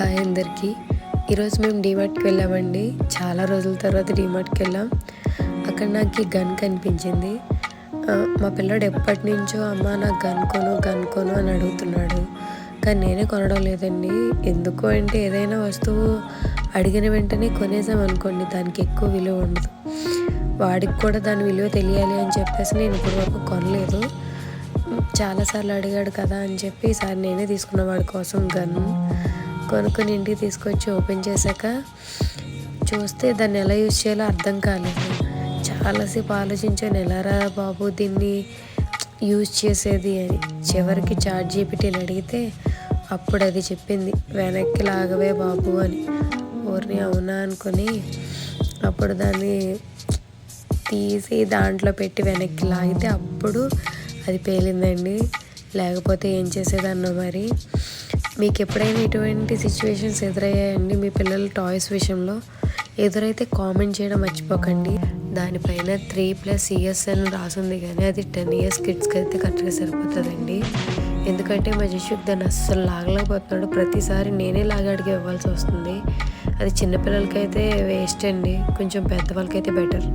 Hi అందరికీ. ఈరోజు మేము డీమార్ట్కి వెళ్ళామండి. చాలా రోజుల తర్వాత డీమార్ట్కి వెళ్ళాం. అక్కడ నాకు ఈ గన్ కనిపించింది. మా పిల్లడు ఎప్పటి నుంచో అమ్మ నాకు గన్ కొను గన్ కొను అని అడుగుతున్నాడు. కానీ నేనే కొనడం లేదండి. ఎందుకు అంటే ఏదైనా వస్తువు అడిగిన వెంటనే కొనేసాం అనుకోండి దానికి ఎక్కువ విలువ ఉండదు. వాడికి కూడా దాని విలువ తెలియాలి అని చెప్పేసి నేను ఇప్పుడు వరకు కొనలేదు. చాలాసార్లు అడిగాడు కదా అని చెప్పి ఈసారి నేనే తీసుకున్న వాడి కోసం గన్ కొనుక్కొని ఇంటికి తీసుకొచ్చి ఓపెన్ చేశాక చూస్తే దాన్ని ఎలా యూజ్ చేయాలో అర్థం కాలేదు. చాలాసేపు ఆలోచించాను ఎలారా బాబు దీన్ని యూజ్ చేసేది? అని. చివరికి చార్ట్ జీపీటీని అడిగితే అప్పుడు అది చెప్పింది వెనక్కి లాగవే బాబు అని. ఊరిని అవునా? అనుకొని అప్పుడు దాన్ని తీసి దాంట్లో పెట్టి వెనక్కి లాగితే అప్పుడు అది పేలిందండి. లేకపోతే ఏం చేసేదన్నో మరి. మీకు ఎప్పుడైనా ఇటువంటి సిచ్యువేషన్స్ ఎదురయ్యాయండి మీ పిల్లల టాయ్స్ విషయంలో? ఎదురైతే కామెంట్ చేయడం మర్చిపోకండి. దానిపైన త్రీ ప్లస్ ఇయర్స్ అని రాసింది కానీ అది టెన్ ఇయర్స్ కిడ్స్కి అయితే కరెక్ట్గా సరిపోతుందండి. ఎందుకంటే మా జషుక్ దాన్ని అస్సలు లాగలేకపోతున్నాడు. ప్రతిసారి నేనే లాగాడికి ఇవ్వాల్సి వస్తుంది. అది చిన్నపిల్లలకైతే వేస్ట్ అండి. కొంచెం పెద్దవాళ్ళకైతే బెటర్